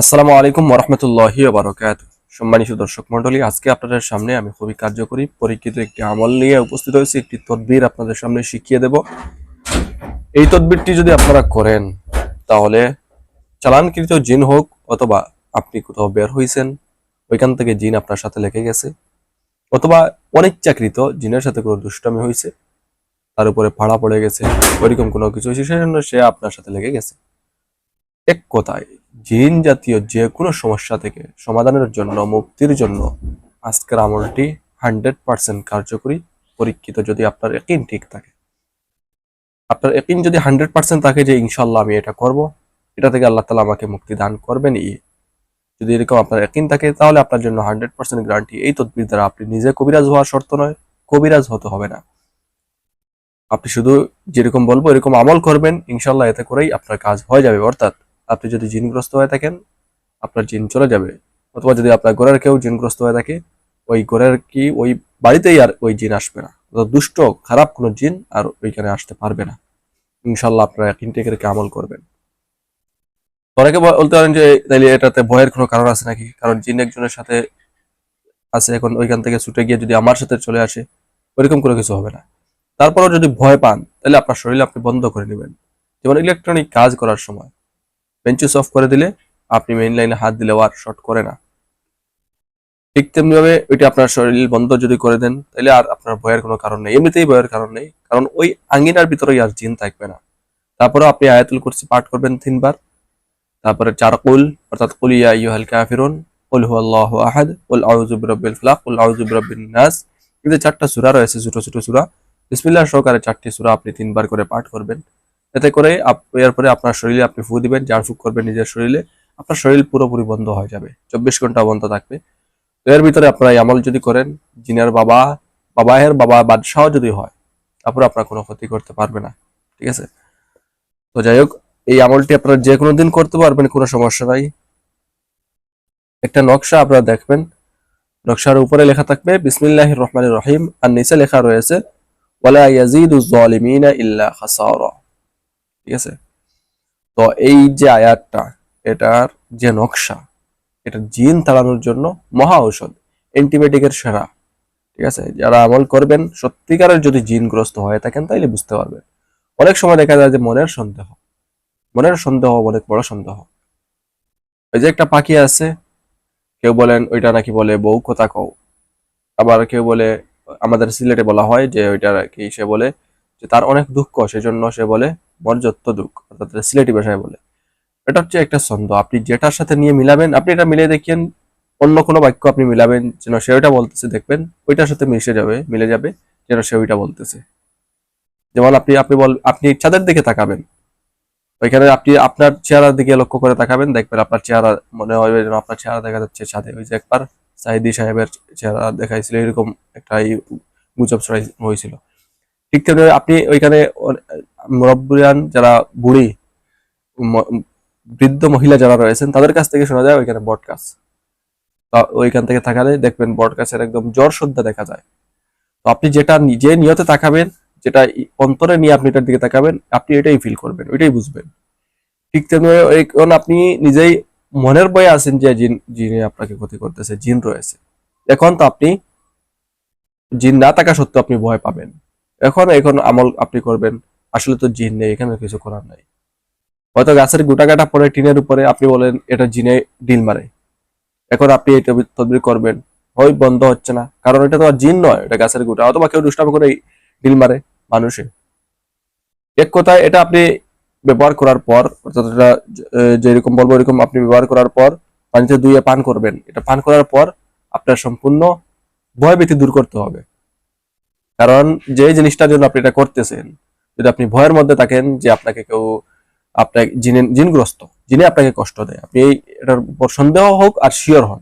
আসসালামু আলাইকুম ওরহমতুল্লাহি বারকাত সম্মানিত দর্শক মন্ডলী আজকে আপনাদের সামনে আমি খুবই কার্যকরী, পরীক্ষিত একটি আমল নিয়ে উপস্থিত হয়েছি। একটি তদবির আপনাদের সামনে শিখিয়ে দেব। এই তদবিরটি যদি আপনারা করেন, তাহলে চালানকৃত জিন হোক অথবা আপনি কোথাও বের হয়েছেন ওইখান থেকে জিন আপনার সাথে লেগে গেছে, অথবা অনিচ্ছাকৃত জিনের সাথে কোনো দুষ্টামি হয়েছে তার উপরে ভাড়া পড়ে গেছে, ওইরকম কোনো কিছু হয়েছে সেজন্য সে আপনার সাথে লেগে গেছে। এক কথায় জিন জাতীয় যে কোনো সমস্যা থেকে সমাধানের জন্য, মুক্তির জন্য আজকের আমলটি হান্ড্রেড পার্সেন্ট কার্যকরী, পরীক্ষিত যদি আপনার একিন ঠিক থাকে। আপনার একিন যদি হান্ড্রেড পার্সেন্ট থাকে যে ইনশাল্লাহ আমি এটা করব, এটা থেকে আল্লাহ তালা আমাকে মুক্তি দান করবেন ই যদি এরকম আপনার একিন থাকে, তাহলে আপনার জন্য হান্ড্রেড পার্সেন্ট গ্যারান্টি। এই তদবির দ্বারা আপনি নিজে কবিরাজ হওয়ার শর্ত নয়, কবিরাজ হতে হবে না। আপনি শুধু যেরকম বলব, এরকম আমল করবেন ইনশাল্লাহ এতে করেই আপনার কাজ হয়ে যাবে, অর্থাৎ আপনি যদি জিনগ্রস্ত হয়ে থাকেন, আপনার জিন চলে যাবে। অথবা যদি আপনার ঘরের কেউ জিনগ্রস্ত হয়ে থাকে, ওই ঘরের কি, ওই বাড়িতেই আর ওই জিন আসবে না। দুষ্ট, খারাপ কোনো জিন আর ওইখানে আসতে পারবে না। ইনশাল্লাহ আপনারা ইনটেক রেখে আমল করবেন। অনেকে বলতে পারেন যে, তাইলে এটাতে ভয়ের কোনো কারণ আছে নাকি? কারণ জিন একজনের সাথে আছে, এখন ওইখান থেকে ছুটে গিয়ে যদি আমার সাথে চলে আসে, ওইরকম কোনো কিছু হবে না। তারপরেও যদি ভয় পান তাহলে আপনার শরীর আপনি বন্ধ করে নেবেন। যেমন ইলেকট্রনিক কাজ করার সময় বেঞ্চেস অফ করে দিলে আপনি মেইন লাইনে হাত দিলে আর শর্ট করে না। ঠিক তেমনি ভাবে ওইটা আপনার শরীর বন্ধ যদি করে দেন, তাহলে আর আপনার ভয়ের কোনো কারণ নেই। এমনিতেই ভয়ের কারণ নেই, কারণ ওই আঙ্গিনার ভিতরেই আর জিন থাকবে না। তারপরে আপনি আয়াতুল কুরসি পাঠ করবেন তিনবার। তারপরে চার কুল, অর্থাৎ কুল ইয়া আইয়ুহাল কাফিরুন, কুল হুয়াল্লাহু আহাদ, কুল আউযু বিরাব্বিল ফালাক, কুল আউযু বিরাব্বিন নাস। যে চারটা সূরা রয়েছে, ছোট ছোট সূরা। বিসমিল্লাহ সহকারে চারটি সূরা আপনি তিনবার করে পাঠ করবেন। এতে করে এরপরে আপনার শরীরে আপনি ফু দিবেন, যার ফুক করবেন নিজের শরীরে, আপনার শরীর পুরোপুরি বন্ধ হয়ে যাবে। চব্বিশ ঘণ্টা বন্ধ থাকবে। এর ভিতরে আপনারা আমল যদি করেন, জিনের বাবা বাবাহের বাবা বাদশাহ যদি হয়, তারপরে আপনার কোনো ক্ষতি করতে পারবে না। ঠিক আছে? তো যাই হোক, এই আমলটি আপনারা যে কোনো দিন করতে পারবেন, কোনো সমস্যা নাই। একটা নকশা আপনারা দেখবেন। নকশার উপরে লেখা থাকবে বিসমিল্লাহ রহমান রহিম। আর নিচে লেখা রয়েছে, ওয়ালা ইয়াজিদু যালিমিনা ইল্লা খাসারা। ঠিক আছে? তো এই যে আয়াতটা, এটার যে নকশা, এটা জিন তাড়ানোর জন্য মহা ঔষধ, অ্যান্টিবায়োটিকের সেরা, ঠিক আছে? যারা আমল করবেন, সত্যিকারের যদি জিনগ্রস্ত হয়ে থাকেন, তাইলে বুঝতে পারবেন। অনেক সময় দেখা যায় যে মনের সন্দেহ মনের সন্দেহ অনেক বড় সন্দেহ। ওই যে একটা পাখি আছে, কেউ বলেন ওইটা নাকি বলে বউ কথা কও। আবার কেউ বলে, আমাদের সিলেটে বলা হয় যে ওইটা কি সে বলে যে তার অনেক দুঃখ, সেজন্য সে বলে মর্যত্ব দুঃখ, অর্থাৎ সিলেটি ভাষায় বলে। এটা হচ্ছে একটা ছন্দ, আপনি যেটার সাথে নিয়ে মিলাবেন, আপনি এটা মিলিয়ে দেখেন অন্য কোনো বাক্য আপনি মিলাবেন যেন সে ওইটা বলতেছে, দেখবেন ওইটার সাথে মিশে যাবে, মিলে যাবে যেন সে ওইটা বলতেছে। যেমন আপনি আপনি বল, আপনি চাঁদের দিকে তাকাবেন। ওইখানে আপনি আপনার চেহারার দিকে লক্ষ্য করে তাকাবেন, দেখবেন আপনার চেহারা মনে হবে যেন আপনার চেহারা দেখা যাচ্ছে ছাদে। ওই যে একবার সাহিদি সাহেবের চেহারা দেখাইছিল, এরকম একটা গুজব ছড়াই, হয়েছিল। ঠিক তেমনি আপনি ওইখানে মুরব্বিয়ান যারা বুড়ি বৃদ্ধ মহিলা যারা রয়েছেন, তাদের কাছ থেকে শোনা যায় ওইখানে বট গাছ ওইখান থেকে তাকালে দেখবেন বট গাছের একদম জ্বর সদ্যা দেখা যায়। তো আপনি যেটা নিজে নিয়তে তাকাবেন, যেটা অন্তরে নিয়ে আপনি এটার দিকে তাকাবেন, আপনি এটাই ফিল করবেন, ওইটাই বুঝবেন। ঠিক তেমনি আপনি নিজেই মনের বয়ে আছেন যে জিন, জিনে আপনাকে ক্ষতি করতেছে, জিন রয়েছে। এখন তো আপনি জিন না থাকা সত্ত্বেও আপনি ভয় পাবেন। এখন এখন আমল আপনি করবেন। আসলে তো জিন নেই এখানে কিছু করার নাই। হয়তো গাছের গোটা কাটা পরে টিনের উপরে, আপনি বলেন, এটা জিনে ডিল মারে। এখন আপনি এটা তদবির করবেন। হয় বন্ধ হচ্ছে না, কারণ এটা তো আর জিন নয়, এটা গাছের গোটা। অথবা কেউ দুষ্টামি করে ডিল মারে মানুষে। এক কথায়, এটা আপনি ব্যবহার করার পর, অর্থাৎ এটা যেরকম বলব এরকম আপনি ব্যবহার করার পর, পানিতে ধুয়ে পান করবেন। এটা পান করার পর, আপনার সম্পূর্ণ ভয়ভীতি দূর করতে হবে। কারণ যে জিনিসটার জন্য আপনি এটা করতেছেন, যদি আপনি ভয়ের মধ্যে থাকেন যে আপনাকে কেউ আপনাকে জিনে, জিনগ্রস্ত জিনে আপনাকে কষ্ট দেয়, আপনি এটার উপর সন্দেহ হোক আর শিওর হন।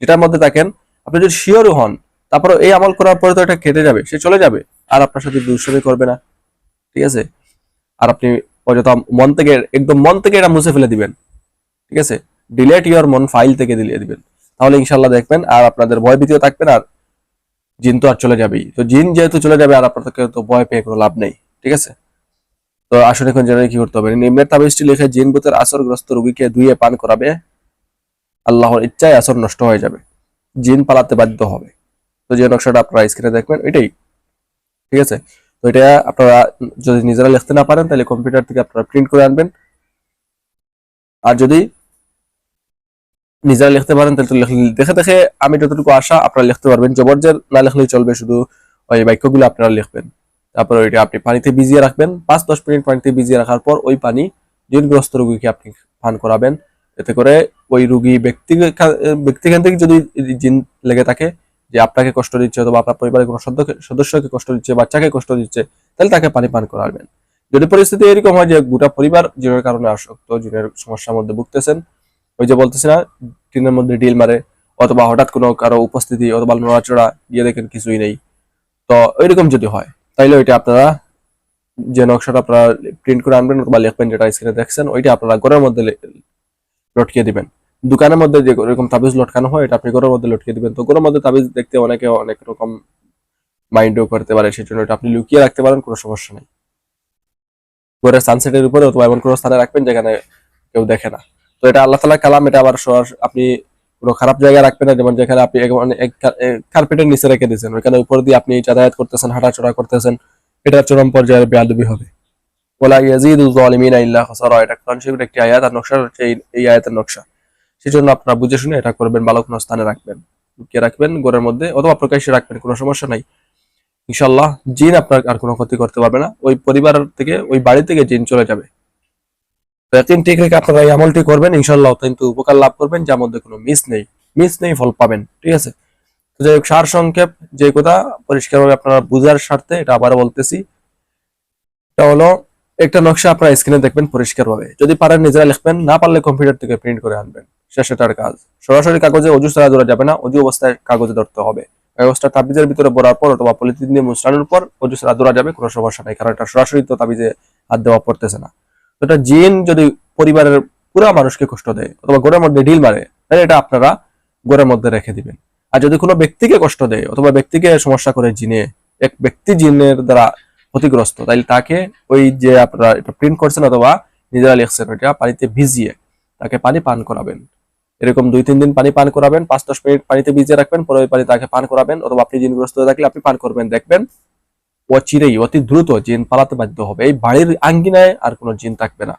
যেটার মধ্যে থাকেন, আপনি যদি শিওর হন তারপরে এই আমল করার পরে তো এটা কেটে যাবে, সে চলে যাবে, আর আপনার সাথে দুষ্টামি করবে না। ঠিক আছে? আর আপনি অযথা মন থেকে, একদম মন থেকে এটা মুছে ফেলে দিবেন। ঠিক আছে? ডিলেট ইউর মন ফাইল থেকে দিলিয়ে দিবেন। তাহলে ইনশাল্লাহ দেখবেন, আর আপনাদের ভয় ভীতিও থাকবেন আর জিন তো আর চলে যাবেই। তো জিন যেহেতু চলে যাবে আর আপনাদেরকে তো ভয় পেয়ে কোনো লাভ নেই, ঠিক আছে? তো আসলে এখন জেনে কি করতে হবে। নিম্নের তাবিজটি লিখে জিন ভূতের আসরগ্রস্ত রোগীকে ধুয়ে পান করাবে। আল্লাহর ইচ্ছায় আসর নষ্ট হয়ে যাবে। জিন পালাতে বাধ্য হবে। তো যে নকশাটা আপনারা স্ক্রিনে দেখবেন, এটাই, ঠিক আছে? তো এটা আপনারা যদি নিজেরা লিখতে না পারেন, তাহলে কম্পিউটার থেকে আপনারা প্রিন্ট করে আনবেন। আর যদি নিজেরা লিখতে পারেন, তাহলে দেখে দেখে আমি যতটুকু আশা আপনারা লিখতে পারবেন। জবরজের না লিখলেই চলবে, শুধু ওই বাক্যগুলো আপনারা লিখবেন। তারপর ওইটা আপনি পানিতে ভিজিয়ে রাখবেন। পাঁচ, দশ মিনিট পানিতে ভিজিয়ে রাখার পর ওই পানি জিনগ্রস্ত রোগীকে আপনি পান করাবেন। এতে করে ওই রুগী ব্যক্তি ব্যক্তিখান থেকে যদি জিন লেগে থাকে যে আপনাকে কষ্ট দিচ্ছে অথবা আপনার পরিবারের কোনো সদস্য- সদস্যকে কষ্ট দিচ্ছে, বাচ্চাকে কষ্ট দিচ্ছে, তাহলে তাকে পানি পান করাবেন। যদি পরিস্থিতি এরকম হয় যে গোটা পরিবার জিনের কারণে আসক্ত, জিনের সমস্যার মধ্যে ভুগতেছেন ওই যে বলতেছি না, টিনের মধ্যে ডিল মারে অথবা হঠাৎ কোনো কারও উপস্থিতি অথবা নড়াচড়া গিয়ে দেখেন কিছুই নেই। তো ওইরকম যদি হয়, তাইলে ওইটা আপনারা যে নকশাটা আপনারা প্রিন্ট করে আনবেন অথবা লিখবেন যেটা স্ক্রিনে দেখছেন, ওইটা আপনারা ঘরের মধ্যে লটকিয়ে দিবেন। দোকানের মধ্যে যে এরকম তাবিজ লটকানো হয়, এটা আপনি ঘরের মধ্যে লটকিয়ে দিবেন। তো ঘরের মধ্যে তাবিজ দেখতে অনেকে অনেক রকম মাইন্ডও করতে পারে সেই জন্য এটা আপনি লুকিয়ে রাখতে পারেন, কোনো সমস্যা নেই। ঘরের সানসেটের উপরে অথবা এমন কোনো স্থানে রাখবেন যেখানে কেউ দেখে না। তো এটা আল্লাহ তালা কালাম, এটা আবার আপনি কোনো খারাপ জায়গায় রাখবেন না, যেমন যেখানে আপনি কার্পেটের নিচে রেখে দিয়েছেন, ওইখানে উপর দিয়ে আপনি যাতায়াত করতেছেন হাঁটাচড়া করতেছেন, এটা চরম পর্যায়ের বেয়াদবি হবে। একটি আয়াত, আর নকশা হচ্ছে এই- নকশা। বুঝে শুনে এটা করবেন ভালো কোনো স্থানে রাখবেন রাখবেন মধ্যে রাখবেন, কোনো সমস্যা নাই। ইনশাল্লাহ জিন আপনার আর কোনো ক্ষতি করতে পারবে না, ওই পরিবার থেকে, ওই বাড়ি থেকে জিন চলে যাবে। তো একদিন ঠিক রেখে আপনারা এই আমলটি করবেন ইনশাল্লাহ অত্যন্ত উপকার লাভ করবেন, যার মধ্যে কোনো মিস নেই। মিস নেই, ফল পাবেন, ঠিক আছে? তো যাই হোক, সার সংক্ষেপ, যে কথা পরিষ্কারভাবে আপনারা বুঝার স্বার্থে এটা আবার বলতেছি। এটা হলো, একটা নকশা আপনারা স্ক্রিনে দেখবেন পরিষ্কারভাবে। যদি পারেন নিজেরা লিখবেন, না পারলে কম্পিউটার থেকে প্রিন্ট করে আনবেন। শেষ এটার কাজ। সরাসরি কাগজে অজু ছাড়া ধরা যাবে না, অজু অবস্থায় কাগজে ধরতে হবে। কাগজটা তাবিজের ভিতরে ভরার পর অথবা পলিথিন দিয়ে মুসরানোর পর অজু ছাড়া ধরা যাবে, কোনো সমস্যা নাই, কারণ এটা সরাসরি তো তাবিজে হাত দেওয়া পড়তেছে না। এটা জিন যদি পরিবারের পুরো মানুষকে কষ্ট দেয় অথবা ঘরের মধ্যে ঢিল মারে, তাহলে এটা আপনারা ঘরের মধ্যে রেখে দিবেন। আর যদি কোনো ব্যক্তিকে কষ্ট দেয় অথবা ব্যক্তিকে সমস্যা করে জিনে, এক ব্যক্তি জিনের দ্বারা ক্ষতিগ্রস্ত, তাইলে তাকে ওই যে আপনারা এটা প্রিন্ট করছেন অথবা নিজেরা লিখছেন, ওইটা পানিতে ভিজিয়ে তাকে পানি পান করাবেন। এরকম দুই, তিন দিন পানি পান করাবেন, পাঁচ, দশ মিনিট পানিতে ভিজিয়ে রাখবেন, পরে ওই পানি তাকে পান করাবেন, অথবা আপনি জিনগ্রস্ত হয়ে থাকলে আপনি পান করবেন, দেখবেন অচিরেই অতি দ্রুত জিন পালাতে বাধ্য হবে। এই বাড়ির আঙ্গিনায় আর কোনো জিন থাকবে না,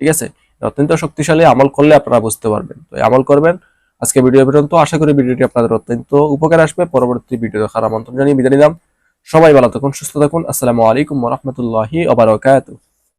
ঠিক আছে? অত্যন্ত শক্তিশালী, আমল করলে আপনারা বুঝতে পারবেন। তো আমল করবেন। আজকে ভিডিও পর্যন্ত। আশা করি ভিডিওটি আপনাদের অত্যন্ত উপকার আসবে। পরবর্তী ভিডিও দেখার আমন্ত্রণ জানিয়ে বিদায় নিলাম। সবাই ভালো থাকুন, সুস্থ থাকুন। আসসালামু আলাইকুম রহমতুল্লাহি ওবারকাতুহ